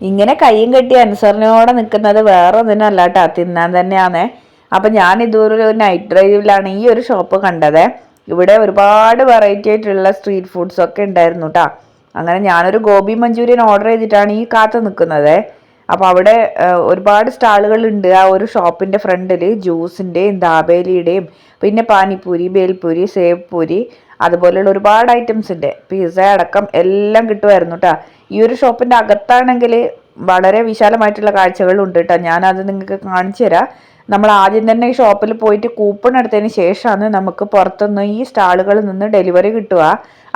ഇങ്ങനെ കയ്യും കെട്ടി അനുസരണയോടെ നിൽക്കുന്നത് വേറെ ഒന്നിനും അല്ല കേട്ടോ തിന്നാൻ തന്നെയാണേ അപ്പം ഞാൻ ഇതുവരെ ഒരു നൈറ്റ് ഡ്രൈവിലാണ് ഈ ഒരു ഷോപ്പ് കണ്ടത്. ഇവിടെ ഒരുപാട് വെറൈറ്റി ആയിട്ടുള്ള സ്ട്രീറ്റ് ഫുഡ്സ് ഒക്കെ ഉണ്ടായിരുന്നു കേട്ടോ അങ്ങനെ ഞാനൊരു ഗോബി മഞ്ചൂരിയൻ ഓർഡർ ചെയ്തിട്ടാണ് ഈ കാത്ത് നിൽക്കുന്നത് അപ്പോൾ അവിടെ ഒരുപാട് സ്റ്റാളുകൾ ഉണ്ട് ആ ഒരു ഷോപ്പിന്റെ ഫ്രണ്ടിൽ ജ്യൂസിന്റെയും ദാബേലിയുടെയും പിന്നെ പാനിപ്പൂരി ബേൽപൂരി സേവ് പൂരി അതുപോലെയുള്ള ഒരുപാട് ഐറ്റംസ് ഉണ്ട്. പിസ്സ അടക്കം എല്ലാം കിട്ടുമായിരുന്നു കേട്ടോ ഈ ഒരു ഷോപ്പിന്റെ അകത്താണെങ്കിൽ വളരെ വിശാലമായിട്ടുള്ള കാഴ്ചകളുണ്ട് കേട്ടോ. ഞാനത് നിങ്ങൾക്ക് കാണിച്ചു തരാം. നമ്മൾ ആദ്യം തന്നെ ഈ ഷോപ്പിൽ പോയിട്ട് കൂപ്പൺ എടുത്തതിന് ശേഷമാണ് നമുക്ക് പുറത്തുനിന്ന് ഈ സ്റ്റാളുകളിൽ നിന്ന് ഡെലിവറി കിട്ടുക.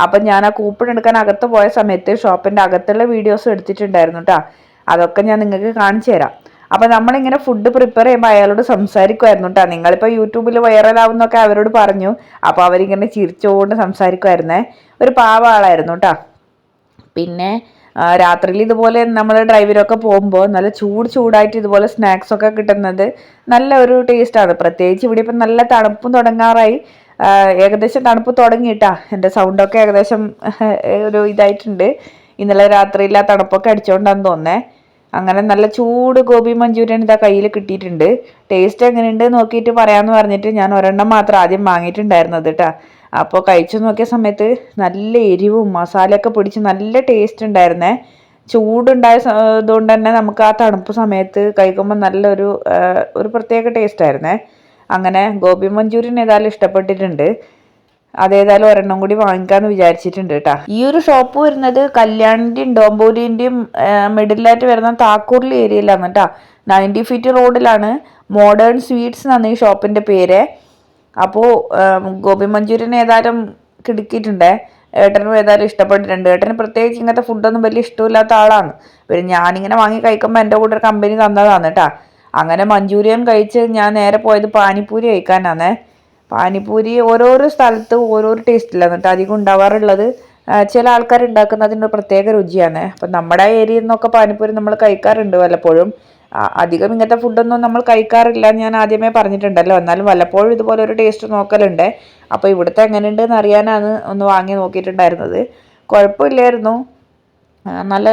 അപ്പം ഞാൻ ആ കൂപ്പൺ എടുക്കാൻ അകത്ത് പോയ സമയത്ത് ഷോപ്പിന്റെ അകത്തുള്ള വീഡിയോസ് എടുത്തിട്ടുണ്ടായിരുന്നു കേട്ടോ. അതൊക്കെ ഞാൻ നിങ്ങൾക്ക് കാണിച്ചു തരാം. അപ്പം നമ്മളിങ്ങനെ ഫുഡ് പ്രിപ്പയർ ചെയ്യുമ്പോൾ അയാളോട് സംസാരിക്കുമായിരുന്നു കേട്ടോ. നിങ്ങളിപ്പോൾ യൂട്യൂബിൽ വൈറലാവുന്നൊക്കെ അവരോട് പറഞ്ഞു. അപ്പോൾ അവരിങ്ങനെ ചിരിച്ചുകൊണ്ട് സംസാരിക്കുമായിരുന്നേ. ഒരു പാവ ആളായിരുന്നു കേട്ടോ. പിന്നെ രാത്രിയിൽ ഇതുപോലെ നമ്മൾ ഡ്രൈവിലൊക്കെ പോകുമ്പോൾ നല്ല ചൂട് ചൂടായിട്ട് ഇതുപോലെ സ്നാക്സ് ഒക്കെ കിട്ടുന്നത് നല്ല ഒരു ടേസ്റ്റാണ് പ്രത്യേകിച്ച് ഇവിടെ ഇപ്പം നല്ല തണുപ്പും തുടങ്ങാറായി. ഏകദേശം തണുപ്പ് തുടങ്ങിയിട്ടാ. എന്റെ സൗണ്ടൊക്കെ ഏകദേശം ഒരു ഇതായിട്ടുണ്ട്. ഇന്നലെ രാത്രിയിൽ ആ തണുപ്പൊക്കെ അടിച്ചോണ്ടാന്ന് തോന്നേ അങ്ങനെ നല്ല ചൂട് ഗോപി മഞ്ചൂരിയൻ ഇതാ കയ്യിൽ കിട്ടിയിട്ടുണ്ട്. ടേസ്റ്റ് എങ്ങനെയുണ്ട് നോക്കിയിട്ട് പറയാമെന്ന് പറഞ്ഞിട്ട് ഞാൻ ഒരെണ്ണം മാത്രം ആദ്യം വാങ്ങിയിട്ടുണ്ടായിരുന്നത് കേട്ടോ അപ്പോൾ കഴിച്ചു നോക്കിയ സമയത്ത് നല്ല എരിവും മസാലയൊക്കെ പിടിച്ച് നല്ല ടേസ്റ്റ് ഉണ്ടായിരുന്നേ. ചൂടുണ്ടായ ഇതുകൊണ്ട് തന്നെ നമുക്ക് ആ തണുപ്പ് സമയത്ത് കഴിക്കുമ്പോൾ നല്ലൊരു ഒരു പ്രത്യേക ടേസ്റ്റ് ആയിരുന്നേ. അങ്ങനെ ഗോപി മഞ്ചൂരിയൻ ഏതായാലും ഇഷ്ടപ്പെട്ടിട്ടുണ്ട്. അതേതായാലും ഒരെണ്ണം കൂടി വാങ്ങിക്കാമെന്ന് വിചാരിച്ചിട്ടുണ്ട് കേട്ടോ ഈ ഒരു ഷോപ്പ് വരുന്നത് കല്യാണിന്റെയും ഡോംബൂരിന്റെയും മിഡിലായിട്ട് വരുന്ന താക്കൂറിലെ ഏരിയയിലാണ് കേട്ടോ നയന്റി ഫീറ്റ് റോഡിലാണ് മോഡേൺ സ്വീറ്റ്സ് എന്നാണ് ഈ ഷോപ്പിന്റെ പേര്. അപ്പോൾ ഗോപി മഞ്ചൂരിയൻ ഏതായാലും കിടുക്കിയിട്ടുണ്ടേ. ഏട്ടനും ഏതായാലും ഇഷ്ടപ്പെട്ടിട്ടുണ്ട്. ഏട്ടന് പ്രത്യേകിച്ച് ഇങ്ങനത്തെ ഫുഡൊന്നും വലിയ ഇഷ്ടമില്ലാത്ത ആളാണ്. പിന്നെ ഞാനിങ്ങനെ വാങ്ങി കഴിക്കുമ്പോൾ എന്റെ കൂടെ ഒരു കമ്പനി തന്നതാണ് കേട്ടാ അങ്ങനെ മഞ്ചൂരിയൻ കഴിച്ച് ഞാൻ നേരെ പോയത് പാനിപ്പൂരി കഴിക്കാനാണേ. പാനിപ്പൂരി ഓരോരോ സ്ഥലത്ത് ഓരോരോ ടേസ്റ്റിലാണ് കേട്ടോ അധികം ഉണ്ടാവാറുള്ളത്. ചില ആൾക്കാർ ഉണ്ടാക്കുന്നതിന് പ്രത്യേക രുചിയാണ്. അപ്പം നമ്മുടെ ഏരിയയിൽ നിന്നൊക്കെ പാനിപ്പൂരി നമ്മൾ കഴിക്കാറുണ്ട് വല്ലപ്പോഴും. അധികം ഇങ്ങനത്തെ ഫുഡൊന്നും നമ്മൾ കഴിക്കാറില്ല ഞാൻ ആദ്യമേ പറഞ്ഞിട്ടുണ്ടല്ലോ. എന്നാലും വല്ലപ്പോഴും ഇതുപോലെ ഒരു ടേസ്റ്റ് നോക്കലുണ്ട്. അപ്പോൾ ഇവിടുത്തെ എങ്ങനെയുണ്ടെന്ന് അറിയാനാണ് ഒന്ന് വാങ്ങി നോക്കിയിട്ടുണ്ടായിരുന്നത്. കുഴപ്പമില്ലായിരുന്നു. നല്ല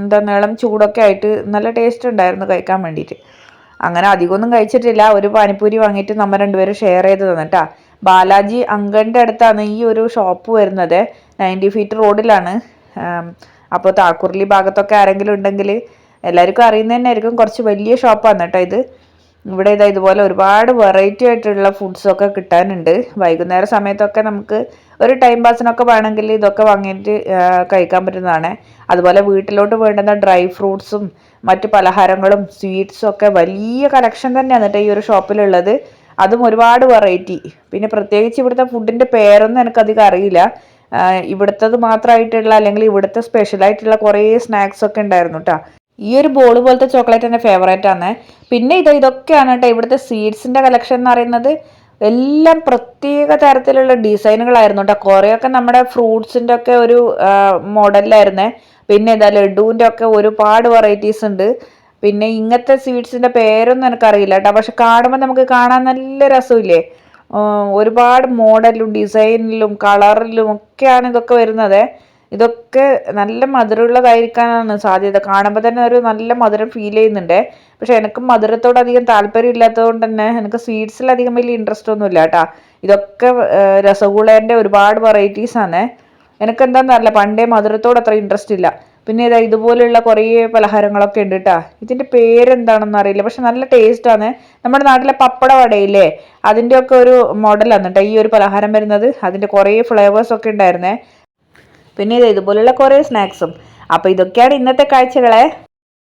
എന്താ നീളം ചൂടൊക്കെ ആയിട്ട് നല്ല ടേസ്റ്റ് ഉണ്ടായിരുന്നു കഴിക്കാൻ വേണ്ടിയിട്ട്. അങ്ങനെ അധികമൊന്നും കഴിച്ചിട്ടില്ല. ഒരു പാനിപ്പൂരി വാങ്ങിയിട്ട് നമ്മൾ രണ്ടുപേരും ഷെയർ ചെയ്ത് തന്നിട്ടാ. ബാലാജി അങ്കന്റെ അടുത്താണ് ഈ ഒരു ഷോപ്പ് വരുന്നത്. നയന്റി ഫീറ്റ് റോഡിലാണ് അപ്പോൾ താക്കൂർലി ഭാഗത്തൊക്കെ ആരെങ്കിലും ഉണ്ടെങ്കിൽ എല്ലാവർക്കും അറിയുന്നത് തന്നെ ആയിരിക്കും കുറച്ച് വലിയ ഷോപ്പാണ് കേട്ടോ ഇത്. ഇവിടെ ഇതാ ഇതുപോലെ ഒരുപാട് വെറൈറ്റി ആയിട്ടുള്ള ഫുഡ്സൊക്കെ കിട്ടാനുണ്ട്. വൈകുന്നേര സമയത്തൊക്കെ നമുക്ക് ഒരു ടൈം പാസിനൊക്കെ വേണമെങ്കിൽ ഇതൊക്കെ വാങ്ങിയിട്ട് കഴിക്കാൻ പറ്റുന്നതാണ്. അതുപോലെ വീട്ടിലോട്ട് വേണ്ടുന്ന ഡ്രൈ ഫ്രൂട്ട്സും മറ്റു പലഹാരങ്ങളും സ്വീറ്റ്സും ഒക്കെ വലിയ കളക്ഷൻ തന്നെയാണ് കേട്ടോ ഈ ഒരു ഷോപ്പിലുള്ളത് അതും ഒരുപാട് വെറൈറ്റി പിന്നെ പ്രത്യേകിച്ച് ഇവിടുത്തെ ഫുഡിന്റെ പേരൊന്നും എനിക്കധികം അറിയില്ല. ഇവിടുത്തത് മാത്രമായിട്ടുള്ള അല്ലെങ്കിൽ ഇവിടുത്തെ സ്പെഷ്യലായിട്ടുള്ള കുറേ സ്നാക്സ് ഒക്കെ ഉണ്ടായിരുന്നു കേട്ടോ ഈ ഒരു ബോൾ പോലത്തെ ചോക്ലേറ്റ് എന്റെ ഫേവറേറ്റ് ആണ്. പിന്നെ ഇത് ഇതൊക്കെയാണ് കേട്ടോ ഇവിടുത്തെ സീഡ്സിന്റെ കളക്ഷൻ എന്ന് പറയുന്നത് എല്ലാം പ്രത്യേക തരത്തിലുള്ള ഡിസൈനുകളായിരുന്നു കേട്ടോ കുറേയൊക്കെ നമ്മുടെ ഫ്രൂട്ട്സിന്റെ ഒക്കെ ഒരു മോഡലിലായിരുന്നേ പിന്നെ ഇതാ ലഡുവിന്റെ ഒക്കെ ഒരുപാട് വെറൈറ്റീസ് ഉണ്ട്. പിന്നെ ഇങ്ങനത്തെ സ്വീറ്റ്സിന്റെ പേരൊന്നും എനിക്കറിയില്ല കേട്ടോ. പക്ഷെ കാണുമ്പോൾ നമുക്ക് കാണാൻ നല്ല രസമില്ലേ? ഒരുപാട് മോഡലും ഡിസൈനിലും കളറിലും ഒക്കെയാണ് ഇതൊക്കെ വരുന്നത്. ഇതൊക്കെ നല്ല മധുരമുള്ളതായിരിക്കാനാണ് സാധ്യത. കാണുമ്പോൾ തന്നെ ഒരു നല്ല മധുരം ഫീൽ ചെയ്യുന്നുണ്ട്. പക്ഷെ എനിക്ക് മധുരത്തോട് അധികം താല്പര്യം ഇല്ലാത്തതുകൊണ്ട് തന്നെ എനിക്ക് സ്വീറ്റ്സിൽ അധികം വലിയ ഇൻട്രസ്റ്റ് ഒന്നുമില്ല കേട്ടോ. ഇതൊക്കെ രസഗുളേന്റെ ഒരുപാട് വെറൈറ്റീസ് ആണ്. എനിക്ക് എന്താണെന്നറിയില്ല പണ്ടേ മധുരത്തോട് അത്ര ഇൻട്രസ്റ്റ് ഇല്ല. പിന്നെ ഇതാ ഇതുപോലെയുള്ള കുറേ പലഹാരങ്ങളൊക്കെ ഉണ്ട് കേട്ടാ ഇതിന്റെ പേരെന്താണെന്ന് അറിയില്ല. പക്ഷെ നല്ല ടേസ്റ്റാണ് നമ്മുടെ നാട്ടിലെ പപ്പട വടയില്ലേ അതിന്റെ ഒക്കെ ഒരു മോഡലാണ് കേട്ടോ ഈ ഒരു പലഹാരം വരുന്നത്. അതിന്റെ കുറേ ഫ്ലേവേഴ്സ് ഒക്കെ ഉണ്ടായിരുന്നേ. പിന്നെ ഇതാ ഇതുപോലെയുള്ള കുറേ സ്നാക്സും അപ്പോൾ ഇതൊക്കെയാണ് ഇന്നത്തെ കാഴ്ചകളെ.